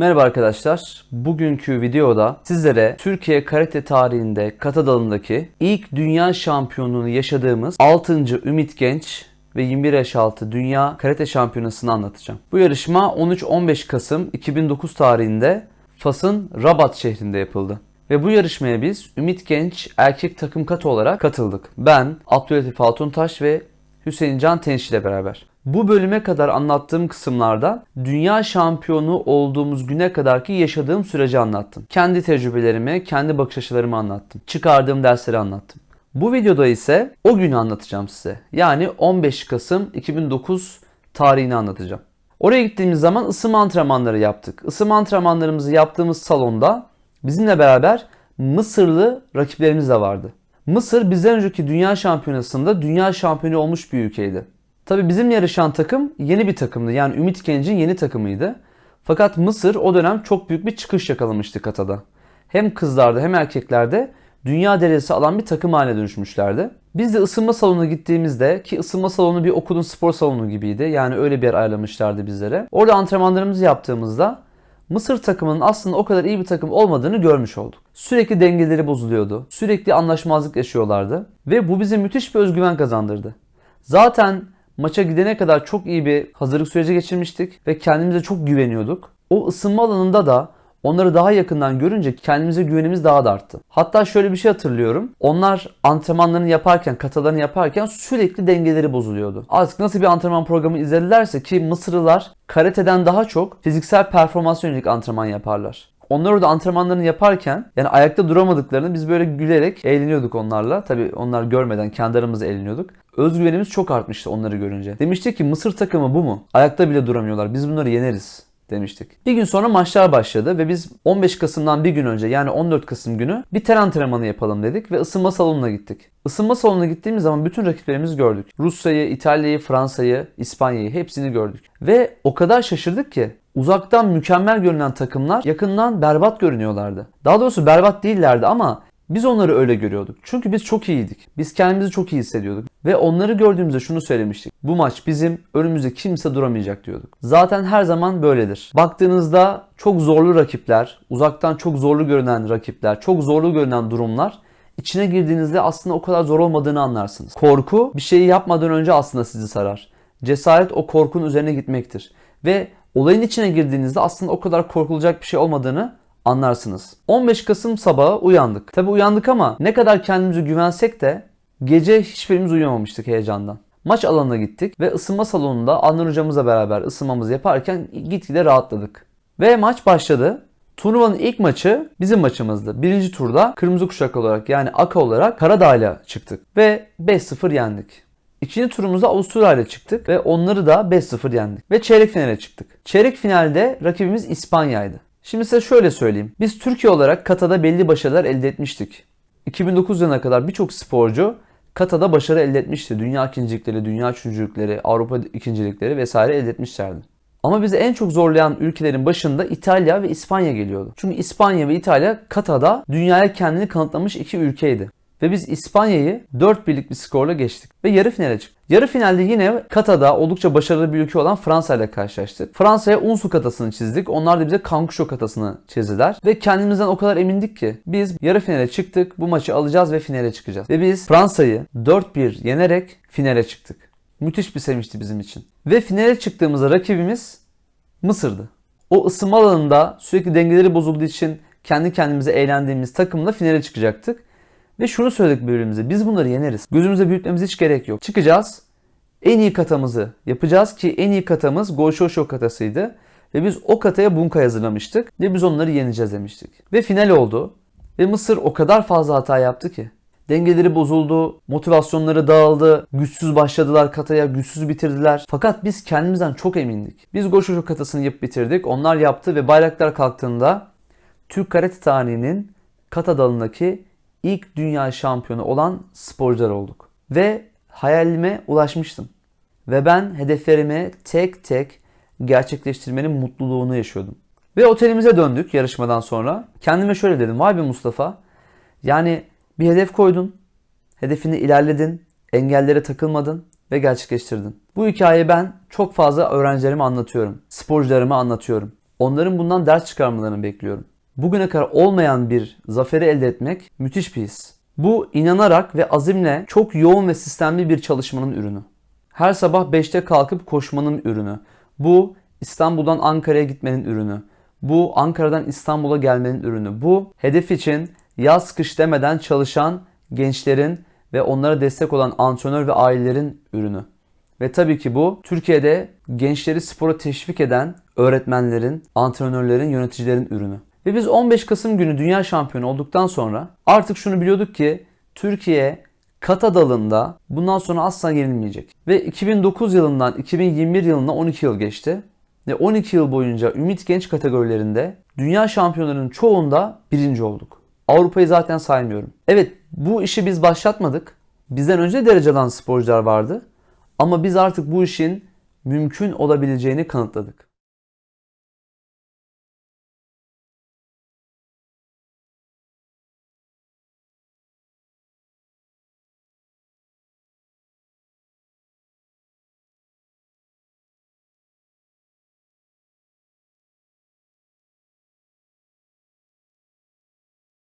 Merhaba arkadaşlar. Bugünkü videoda sizlere Türkiye karate tarihinde kata dalındaki ilk dünya şampiyonluğunu yaşadığımız 6. Ümit Genç ve 21 yaş altı Dünya Karate Şampiyonası'nı anlatacağım. Bu yarışma 13-15 Kasım 2009 tarihinde Fas'ın Rabat şehrinde yapıldı. Ve bu yarışmaya biz Ümit Genç erkek takım katı olarak katıldık. Ben, Abdülatif Altuntaş ve Hüseyin Can Tenş ile beraber. Bu bölüme kadar anlattığım kısımlarda dünya şampiyonu olduğumuz güne kadarki yaşadığım süreci anlattım. Kendi tecrübelerimi, kendi bakış açılarımı anlattım. Çıkardığım dersleri anlattım. Bu videoda ise o günü anlatacağım size. Yani 15 Kasım 2009 tarihini anlatacağım. Oraya gittiğimiz zaman ısınma antrenmanları yaptık. Isınma antrenmanlarımızı yaptığımız salonda bizimle beraber Mısırlı rakiplerimiz de vardı. Mısır bizden önceki dünya şampiyonasında dünya şampiyonu olmuş bir ülkeydi. Tabi bizim yarışan takım yeni bir takımdı. Yani Ümit Genç'in yeni takımıydı. Fakat Mısır o dönem çok büyük bir çıkış yakalamıştı katada. Hem kızlarda hem erkeklerde dünya derecesi alan bir takım haline dönüşmüşlerdi. Biz de ısınma salonuna gittiğimizde ki ısınma salonu bir okulun spor salonu gibiydi. Yani öyle bir yer ayarlamışlardı bizlere. Orada antrenmanlarımızı yaptığımızda Mısır takımının aslında o kadar iyi bir takım olmadığını görmüş olduk. Sürekli dengeleri bozuluyordu. Sürekli anlaşmazlık yaşıyorlardı. Ve bu bize müthiş bir özgüven kazandırdı. Zaten maça gidene kadar çok iyi bir hazırlık süreci geçirmiştik ve kendimize çok güveniyorduk. O ısınma alanında da onları daha yakından görünce kendimize güvenimiz daha da arttı. Hatta şöyle bir şey hatırlıyorum. Onlar antrenmanlarını yaparken, katalarını yaparken sürekli dengeleri bozuluyordu. Artık nasıl bir antrenman programı izledilerse ki Mısırlılar karateden daha çok fiziksel performans yönelik antrenman yaparlar. Onlar orada antrenmanlarını yaparken yani ayakta duramadıklarını biz böyle gülerek eğleniyorduk onlarla. Tabi onlar görmeden kendi aramızda eğleniyorduk. Özgüvenimiz çok artmıştı onları görünce. Demiştik ki Mısır takımı bu mu? Ayakta bile duramıyorlar. Biz bunları yeneriz demiştik. Bir gün sonra maçlar başladı ve biz 15 Kasım'dan bir gün önce yani 14 Kasım günü bir ter antrenmanı yapalım dedik ve ısınma salonuna gittik. Isınma salonuna gittiğimiz zaman bütün rakiplerimizi gördük. Rusya'yı, İtalya'yı, Fransa'yı, İspanya'yı hepsini gördük. Ve o kadar şaşırdık ki uzaktan mükemmel görünen takımlar yakından berbat görünüyorlardı. Daha doğrusu berbat değillerdi ama biz onları öyle görüyorduk. Çünkü biz çok iyiydik. Biz kendimizi çok iyi hissediyorduk. Ve onları gördüğümüzde şunu söylemiştik. Bu maç bizim, önümüzde kimse duramayacak diyorduk. Zaten her zaman böyledir. Baktığınızda çok zorlu rakipler, uzaktan çok zorlu görünen rakipler, çok zorlu görünen durumlar içine girdiğinizde aslında o kadar zor olmadığını anlarsınız. Korku bir şeyi yapmadan önce aslında sizi sarar. Cesaret o korkunun üzerine gitmektir. Ve olayın içine girdiğinizde aslında o kadar korkulacak bir şey olmadığını anlarsınız. 15 Kasım sabahı uyandık. Tabi uyandık ama ne kadar kendimize güvensek de gece hiçbirimiz uyuyamamıştık heyecandan. Maç alanına gittik ve ısınma salonunda Adnan hocamızla beraber ısınmamızı yaparken gitgide rahatladık. Ve maç başladı. Turnuvanın ilk maçı bizim maçımızdı. Birinci turda kırmızı kuşak olarak yani AKA olarak Karadağ'la çıktık ve 5-0 yendik. İkinci turumuzda Avusturya çıktık ve onları da 5-0 yendik. Ve çeyrek finale çıktık. Çeyrek finalde rakibimiz İspanya'ydı. Şimdi size şöyle söyleyeyim. Biz Türkiye olarak katada belli başarılar elde etmiştik. 2009 yılına kadar birçok sporcu katada başarı elde etmişti. Dünya ikincilikleri, dünya üçüncülükleri, Avrupa ikincilikleri vesaire elde etmişlerdi. Ama bizi en çok zorlayan ülkelerin başında İtalya ve İspanya geliyordu. Çünkü İspanya ve İtalya katada dünyaya kendini kanıtlamış iki ülkeydi. Ve biz İspanya'yı 4 birlik bir skorla geçtik ve yarı finale çıktık. Yarı finalde yine katada oldukça başarılı bir ülke olan Fransa ile karşılaştık. Fransa'ya Unsu katasını çizdik. Onlar da bize Kankuşo katasını çizdiler. Ve kendimizden o kadar emindik ki biz yarı finale çıktık. Bu maçı alacağız ve finale çıkacağız. Ve biz Fransa'yı 4-1 yenerek finale çıktık. Müthiş bir sevinçti bizim için. Ve finale çıktığımızda rakibimiz Mısır'dı. O ısınma alanında sürekli dengeleri bozulduğu için kendi kendimize eğlendiğimiz takımla finale çıkacaktık. Ve şunu söyledik birbirimize. Biz bunları yeneriz. Gözümüze büyütmemize hiç gerek yok. Çıkacağız. En iyi katamızı yapacağız ki en iyi katamız Golşoşo katasıydı. Ve biz o kataya Bunka hazırlamıştık. Ve biz onları yeneceğiz demiştik. Ve final oldu. Ve Mısır o kadar fazla hata yaptı ki. Dengeleri bozuldu, motivasyonları dağıldı, güçsüz başladılar kataya, güçsüz bitirdiler. Fakat biz kendimizden çok emindik. Biz Golşoşo katasını yapıp bitirdik. Onlar yaptı ve bayraklar kalktığında Türk karate tarihinin kata dalındaki ilk dünya şampiyonu olan sporcular olduk. Ve hayalime ulaşmıştım. Ve ben hedeflerimi tek tek gerçekleştirmenin mutluluğunu yaşıyordum. Ve otelimize döndük yarışmadan sonra. Kendime şöyle dedim. Vay be Mustafa. Yani bir hedef koydun. Hedefini ilerledin. Engellere takılmadın ve gerçekleştirdin. Bu hikayeyi ben çok fazla öğrencilerime anlatıyorum. Sporcularıma anlatıyorum. Onların bundan ders çıkarmalarını bekliyorum. Bugüne kadar olmayan bir zaferi elde etmek müthiş bir his. Bu inanarak ve azimle çok yoğun ve sistemli bir çalışmanın ürünü. Her sabah 5'te kalkıp koşmanın ürünü. Bu İstanbul'dan Ankara'ya gitmenin ürünü. Bu Ankara'dan İstanbul'a gelmenin ürünü. Bu hedef için yaz kış demeden çalışan gençlerin ve onlara destek olan antrenör ve ailelerin ürünü. Ve tabii ki bu Türkiye'de gençleri spora teşvik eden öğretmenlerin, antrenörlerin, yöneticilerin ürünü. Ve biz 15 Kasım günü dünya şampiyonu olduktan sonra artık şunu biliyorduk ki Türkiye kata dalında bundan sonra asla yenilmeyecek. Ve 2009 yılından 2021 yılına 12 yıl geçti. Ve 12 yıl boyunca Ümit Genç kategorilerinde dünya şampiyonlarının çoğunda birinci olduk. Avrupa'yı zaten saymıyorum. Evet bu işi biz başlatmadık. Bizden önce derece alan sporcular vardı. Ama biz artık bu işin mümkün olabileceğini kanıtladık.